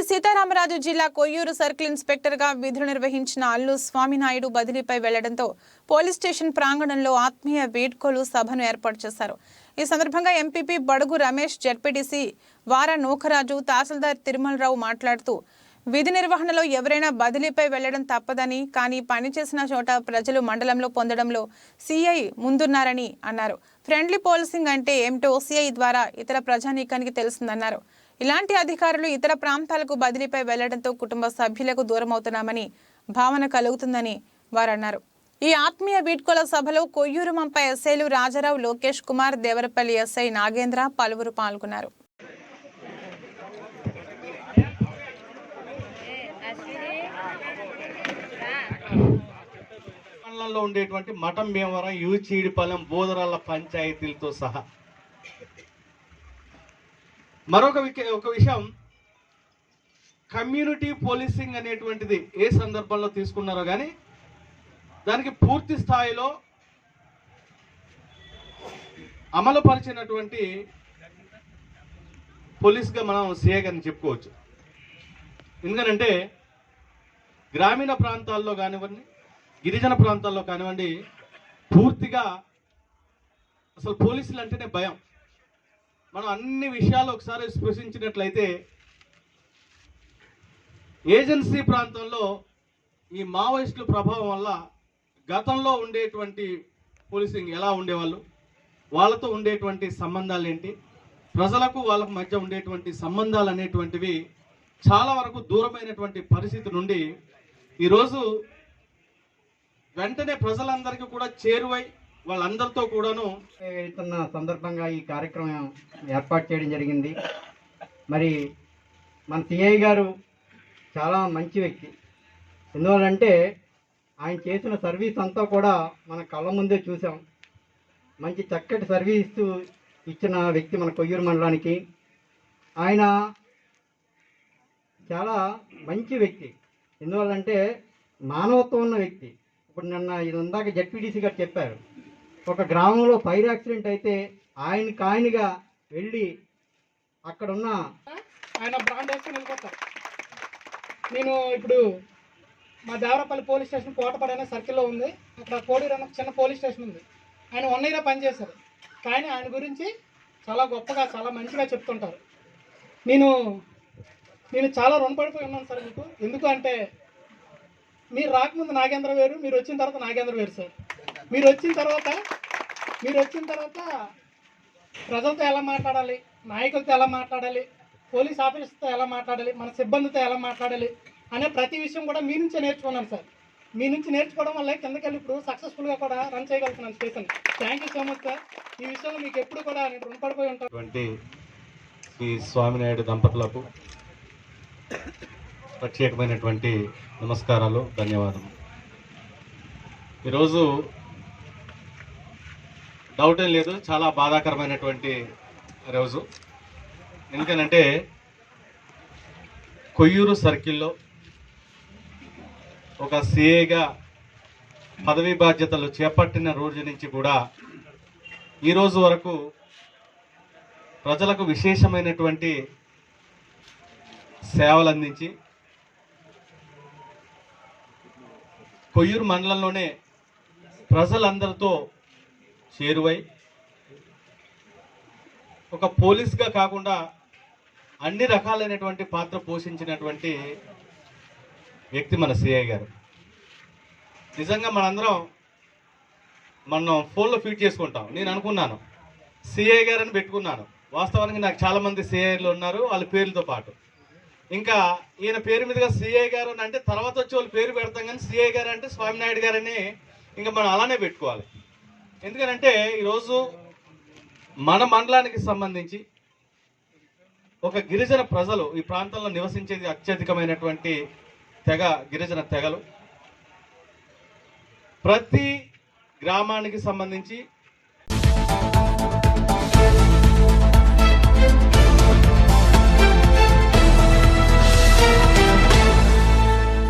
సీతారామరాజు జిల్లా కొయ్యూరు సర్కిల్ ఇన్స్పెక్టర్గా విధులు నిర్వహించిన అల్లు స్వామినాయుడు బదిలీపై వెళ్ళడంతో పోలీస్ స్టేషన్ ప్రాంగణంలో ఆత్మీయ వేడ్కోలు సభను ఏర్పాటు చేశారు. ఈ సందర్భంగా ఎంపీపీ బడుగు రమేష్ జడ్పీటీసీ వార నూకరాజు తహసీల్దార్ తిరుమలరావు మాట్లాడుతూ విధి నిర్వహణలో ఎవరైనా బదిలీపై వెళ్ళడం తప్పదని కానీ పని చేసిన చోట ప్రజలు మండలంలో పొందడంలో సీఐ ముందున్నారని అన్నారు. ఫ్రెండ్లీ పోలీసింగ్ అంటే ఏమిటో సీఐ ద్వారా ఇతర ప్రజానీకానికి తెలుస్తుందన్నారు. ఇలాంటి అధికారులు ఇతర ప్రాంతాలకు బదిలీపై వెళ్ళడంతో కుటుంబ సభ్యులకు దూరమవుతున్నామని భావన కలుగుతుందని వారు అన్నారు ఈ ఆత్మీయ వీడ్కోల సభలో కొయ్యూరు మంప ఎస్ఐలు రాజారావు లోకేష్ కుమార్ దేవరపల్లి ఎస్ఐ నాగేంద్ర పలువురు పాల్గొన్నారు. మండలంలో ఉండేటువంటి మఠం భీమవరం యూచీడిపాలెం బోదరాల పంచాయతీలతో సహా మరొక ఒక విషయం. కమ్యూనిటీ పోలీసింగ్ అనేటువంటిది ఏ సందర్భంలో తీసుకున్నారో కానీ దానికి పూర్తి స్థాయిలో అమలు పరిచినటువంటి పోలీస్గా మనం సిఏ గారిని చెప్పుకోవచ్చు. ఎందుకనంటే గ్రామీణ ప్రాంతాల్లో కానివ్వండి గిరిజన ప్రాంతాల్లో కానివ్వండి పూర్తిగా అసలు పోలీసులు అంటేనే భయం. మనం అన్ని విషయాలు ఒకసారి స్పృశించినట్లయితే ఏజెన్సీ ప్రాంతంలో ఈ మావోయిస్టుల ప్రభావం వల్ల గతంలో ఉండేటువంటి పోలీసింగ్ ఎలా ఉండేవాళ్ళు వాళ్ళతో ఉండేటువంటి సంబంధాలు ఏంటి ప్రజలకు వాళ్ళకు మధ్య ఉండేటువంటి సంబంధాలు అనేటువంటివి చాలా వరకు దూరమైనటువంటి పరిస్థితి నుండి ఈరోజు వెంటనే ప్రజలందరికీ కూడా చేరువై వాళ్ళందరితో కూడాను వెళ్తున్న సందర్భంగా ఈ కార్యక్రమం ఏర్పాటు చేయడం జరిగింది. మరి మన సిఐ గారు చాలా మంచి వ్యక్తి. ఎందువల్లంటే ఆయన చేసిన సర్వీస్ అంతా కూడా మన కళ్ళ ముందే చూసాం. మంచి చక్కటి సర్వీస్ ఇచ్చిన వ్యక్తి మన కొయ్యూరు మండలానికి. ఆయన చాలా మంచి వ్యక్తి. ఎందువల్లంటే మానవత్వం ఉన్న వ్యక్తి. ఇప్పుడు నిన్న ఇది ఇందాక జడ్పీడీసీ గారు చెప్పారు. ఒక గ్రామంలో ఫైర్ యాక్సిడెంట్ అయితే ఆయనకి ఆయనగా వెళ్ళి అక్కడున్న ఆయన బ్రాండ్ వేసుకొని వెళ్ళిపోతారు. నేను ఇప్పుడు మా దేవరపల్లి పోలీస్ స్టేషన్ కోటపడి అనే సర్కిల్లో ఉంది. అక్కడ కోడూరు అనే చిన్న పోలీస్ స్టేషన్ ఉంది. ఆయన వన్ ఇయర్ పనిచేశారు కానీ ఆయన గురించి చాలా గొప్పగా చాలా మంచిగా చెప్తుంటారు. నేను నేను చాలా రుణపడిపోయి ఉన్నాను సార్ మీకు. ఎందుకు అంటే మీరు రాకముందు నాగేంద్ర వేరు మీరు వచ్చిన తర్వాత నాగేంద్ర వేరు సార్. మీరు వచ్చిన తర్వాత మీరు వచ్చిన తర్వాత ప్రజలతో ఎలా మాట్లాడాలి నాయకులతో ఎలా మాట్లాడాలి పోలీస్ ఆఫీసర్తో ఎలా మాట్లాడాలి మన సిబ్బందితో ఎలా మాట్లాడాలి అనే ప్రతి విషయం కూడా మీ నుంచే నేర్చుకున్నాను సార్. మీ నుంచి నేర్చుకోవడం వల్ల కిందకెళ్ళి ఇప్పుడు సక్సెస్ఫుల్గా కూడా రన్ చేయగలుగుతున్నాను station. Thank you so much sir ఈ విషయంలో మీకు ఎప్పుడు కూడా నేను రుణపడిపోయి ఉంటాను శ్రీ స్వామినాయుడు దంపతులకు ప్రత్యేకమైనటువంటి నమస్కారాలు ధన్యవాదాలు ఈరోజు డౌట్ ఏం లేదు చాలా బాధాకరమైనటువంటి రోజు. ఎందుకనంటే కొయ్యూరు సర్కిల్లో ఒక సిఏగా పదవీ బాధ్యతలు చేపట్టిన రోజు నుంచి కూడా ఈ రోజు వరకు ప్రజలకు విశేషమైనటువంటి సేవలు అందించి కొయ్యూరు మండలంలోనే ప్రజలందరితో చేరువై ఒక పోలీస్గా కాకుండా అన్ని రకాలైనటువంటి పాత్ర పోషించినటువంటి వ్యక్తి మన సిఐ గారు. నిజంగా మనందరం మనం ఫోన్లో ఫీడ్ చేసుకుంటాం. నేను అనుకున్నాను. సిఐ గారు అని పెట్టుకున్నాను. వాస్తవానికి నాకు చాలామంది సిఐలు ఉన్నారు వాళ్ళ పేర్లతో పాటు. ఇంకా ఈయన పేరు మీదుగా సిఐ గారు అని అంటే తర్వాత వచ్చి వాళ్ళు పేరు పెడతాం కానీ సిఐ గారు అంటే స్వామినాయుడు గారని ఇంకా మనం అలానే పెట్టుకోవాలి. ఎందుకనంటే ఈరోజు మన మండలానికి సంబంధించి ఒక గిరిజన ప్రజలు ఈ ప్రాంతంలో నివసించేది అత్యధికమైనటువంటి తెగ గిరిజన తెగలు. ప్రతి గ్రామానికి సంబంధించి